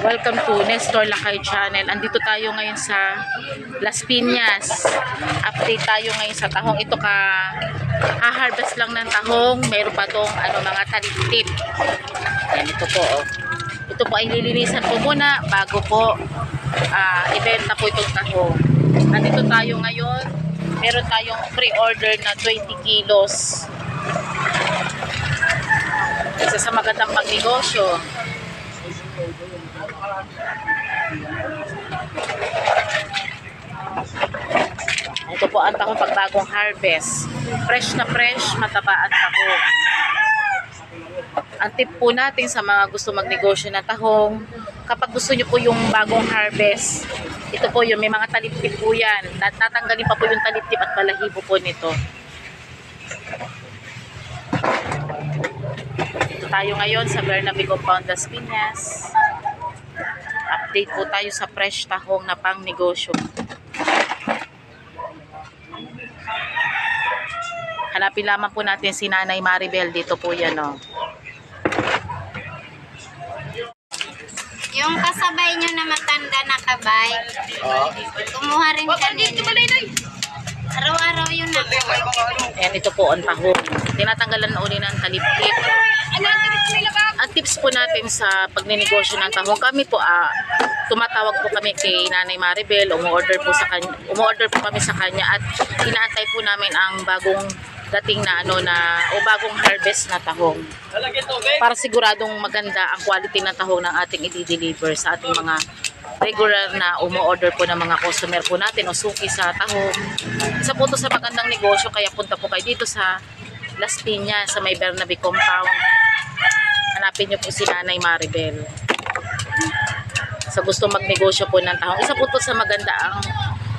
Welcome to Nestor Lakay Channel. Andito tayo ngayon sa Las Piñas. Update tayo ngayon sa tahong. Ito ka ha-harvest lang ng tahong. Meron pa tong ano, mga talitip. Yan, ito po. Oh. Ito po ay lilinisan po muna bago po ah, ibenta po itong tahong. Nandito tayo ngayon. Meron tayong pre-order na 20 kilos. Isa sa magandang pagnegosyo. Ito po ang tahong pagbagong harvest. Fresh na fresh, mataba at tahong. Ang tip po natin sa mga gusto magnegosyo ng tahong, kapag gusto nyo po yung bagong harvest, ito po yung may mga talitip po yan. Tat- Tatanggalin pa po yung talitip at balahibo po nito. Tayo ngayon sa Bernabe Compound Las Piñas. Update po tayo sa fresh tahong na pang negosyo. Hanapin lamang po natin si Nanay Maribel. Dito po yan, oh. Yung kasabay nyo na matanda na kabay, kumuha rin kanina. Araw-araw yun na. Ayan, ito po ang tahong. Tinatanggalan na uli ng taliptip. Ang tips po natin sa pagninegosyo ng tahong, kami po, ah, tumatawag po kami kay Nanay Maribel, umu-order po sa kanya, umu-order po kami sa kanya at inaantay po namin ang bagong dating na ano na o bagong harvest na tahong para siguradong maganda ang quality ng tahong ng ating i-deliver sa ating mga regular na umu-order po ng mga customer po natin o suki sa tahong. Isa po to sa magandang negosyo kaya punta po kayo dito sa Las Piñas sa may Bernabe Compound. Hanapin niyo po si Nanay Maribel. Sa gusto magnegosyo po ng tahong. Isa po to sa maganda ang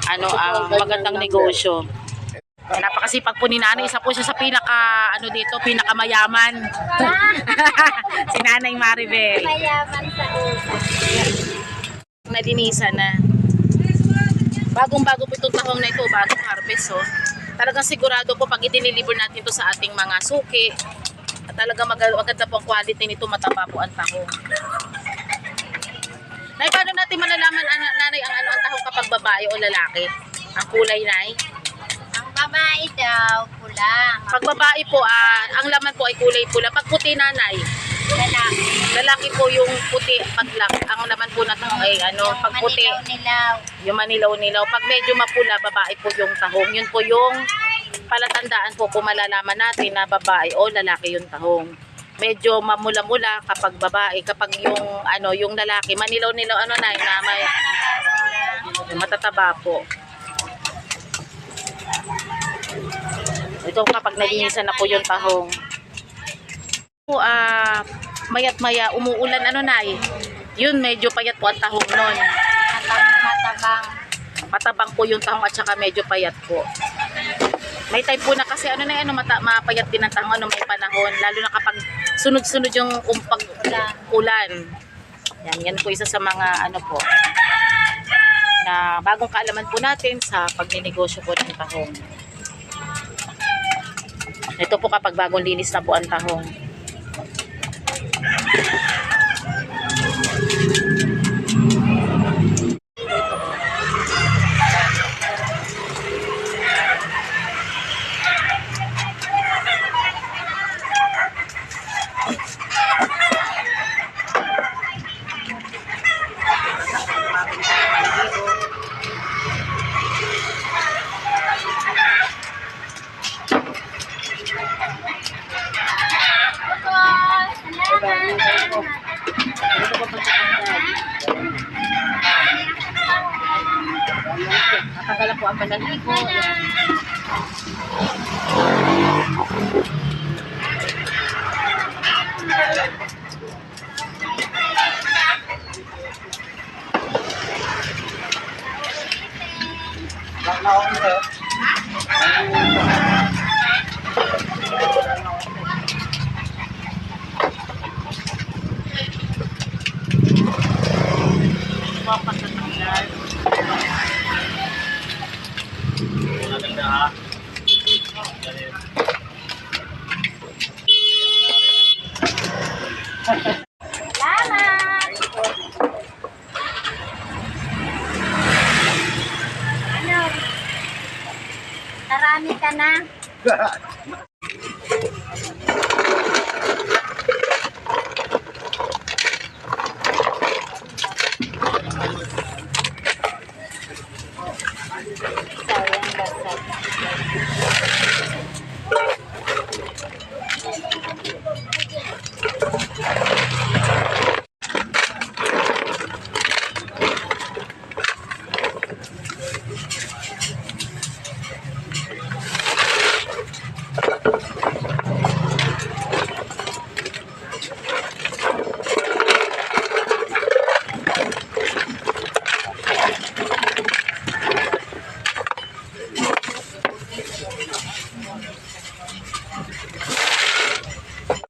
ano ang magandang negosyo. Napakasipag po ni Nanay. Isa po siya sa pinaka ano dito, pinakamayaman. si Nanay Maribel. Mayaman sa utak. Nalinisan na. Bagong-bago po itong tahong na ito, bagong harvest oh. Talagang sigurado po pag i-deliver natin ito sa ating mga suki, at talagang mag- maganda po ang quality nito, mataba po ang tahong. Nay, paano natin malalaman ana- nanay ang ano ang tahong kapag babae o lalaki? Ang kulay, nay? Ang babae daw, pula. Pag babae po, ah, ang laman po ay kulay pula. Pag puti, nanay, Lalaki. lalaki po yung puti, paglak. Ang laman po na tahong ay ano, pag puti, Manilaw-nilaw. yung manilaw-nilaw. Pag medyo mapula, babae po yung tahong. Yun po yung palatandaan po kung malalaman natin na babae o lalaki yung tahong. Medyo mamula-mula kapag babae, kapag yung ano, yung lalaki, manilaw-nilaw ano na, na may matataba po. Ito kapag nalinisan na po yung tahong. Po, ah, mayat maya, umuulan ano na Yun, medyo payat po ang tahong nun Matab- Matabang. matabang po yung tahong at saka medyo payat po. May time po na kasi ano na yan, ano, mata, mapayat din ang tahong ano, may panahon. Lalo na kapag sunod-sunod yung umpag ulan. Yan, yan po isa sa mga ano po na bagong kaalaman po natin sa pagninegosyo po ng tahong. Ito po kapag bagong linis na po ang tahong. Matanggal po ang balahibo. Salamat! Ano? Marami ka na?